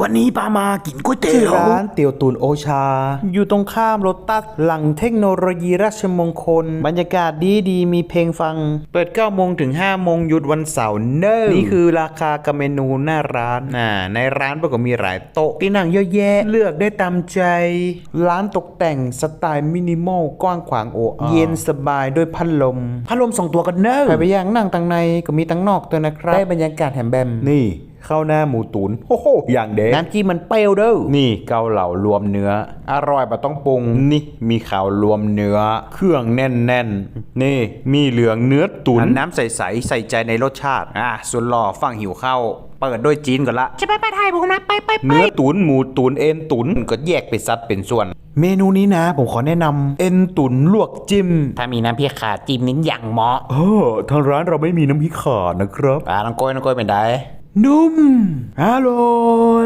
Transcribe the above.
วันนี้ป้ามากินก๋วยเตี๋ชื่อยวร้านเตี๋ยวตูนโอชา อยู่ตรงข้ามรถตัสหลังเทคโนโลยีราชมงคล บรรยากาศดีดีๆมีเพลงฟัง เปิด9โมงถึง5โมงหยุดวันเสาร์เนอนี่คือราคากับเมนูหน้าร้านอ่าในร้านก็มีหลายโต๊ะที่นั่งเยอะแยะ เลือกได้ตามใจ ร้านตกแต่งสไตล์มินิมอลกว้างขวางโออาเย็นสบายด้วยพัดลมพัดลมสองตัวกันเนอะใครไปย่างนั่งตังในก็มีตังนอกตัวนะครับได้บรรยากาศแถมแบมนี่ ข้าวหน้าหมูตุนโอ้โหอย่างเด็ดน้ำจิ้มมันเปรี้ยวเด้อนี่เกาเหลารวมเนื้อ อร่อยแบบต้องปรุงนี่มีข่าวรวมเนื้อ เครื่องแน่นๆนี่มีเหลืองเนื้อตุนน้ำใสๆใส่ใจในรสชาติอะส่วนหล่อฟังหิวข้าวเปิดด้วยจีนก่อนละจะไปไปถ่ายผมนะไปไปไปเนื้อตุนหมูตุนเอ็นตุนก็แยกเป็นสัดเป็นส่วน เมนูนี้นะ ผมขอแนะนำเอ็นตุนลวกจิ้ม ถ้ามีน้ำพริกขาจิ้มนิ้นอย่างเหมาะเออทางร้านเราไม่มีน้ำพริกขานะครับปลาลังโกยลังโกยเป็นได นุ่มอร่อย